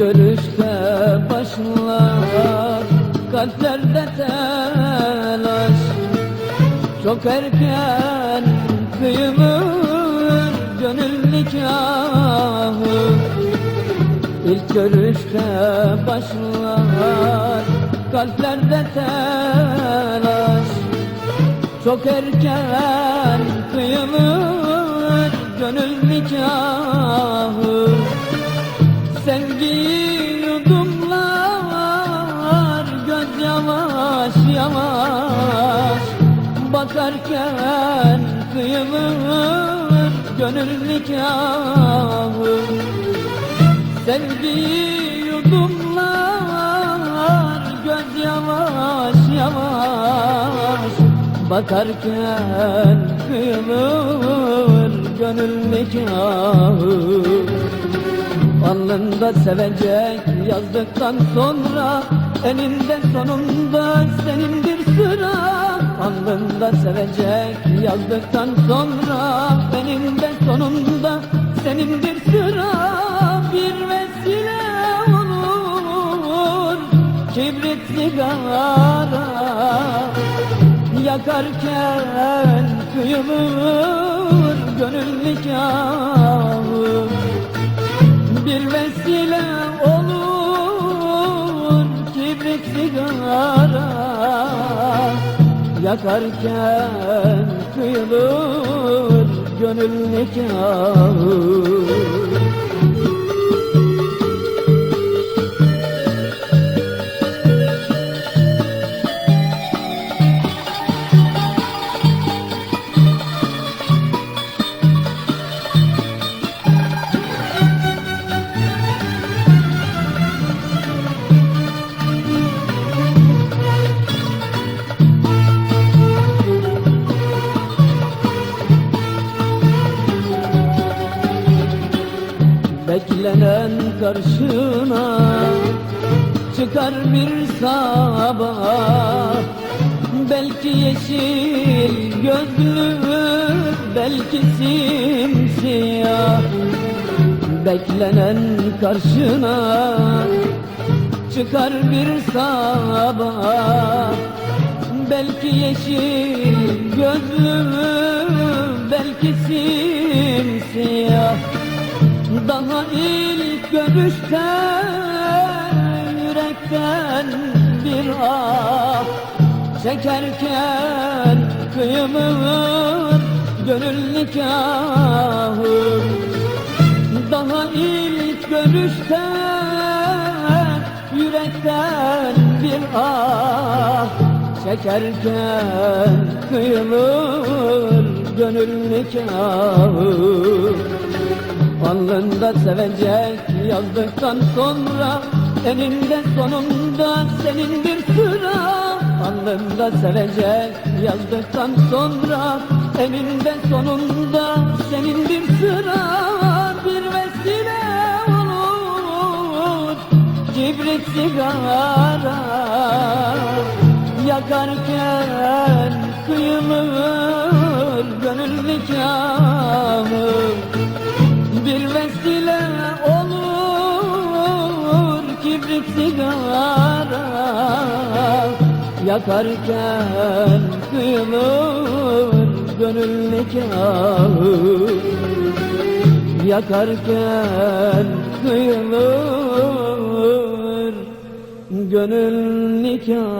Görüşte başlar kalplerde telaş. Çok erken kıyılır gönül nikahı. İlk görüşte başlar kalplerde telaş. Çok erken kıyılır gönül nikahı Sevgiyi yudumlar göz yavaş yavaş. Bakarken kıyılır gönül nikahı Sevgiyi yudumlar göz yavaş yavaş. Bakarken kıyılır gönül nikahı Alnında sevecek yazdıktan sonra Eninde sonunda senindir sıra. Alnında sevecek yazdıktan sonra Eninde sonunda senindir sıra. Bir vesile olur Kibrit sigara. Yakarken kıyılır gönül nikahı Yakarken kıyılır gönül nikahı Beklenen karşına çıkar bir sabah Belki yeşil gözlü, belki simsiyah. Beklenen karşına çıkar bir sabah Belki yeşil gözlü, belki simsiyah daha ilk görüşte yürekten bir ah Çekerken kıyılır gönül nikahı. Daha ilk görüşte yürekten bir ah Çekerken kıyılır gönül nikahı Alnında sevecek yazdıktan sonra Eninde sonunda senindir sıra. Alnında sevecek yazdıktan sonra Eninde sonunda senindir sıra. Bir vesile olur Kibrit sigara. Yakarken kıyılır gönül nikahı bir vesile olur kibrit sigara. Yakarken kıyılır gönül nikahı Yakarken kıyılır gönül nikahı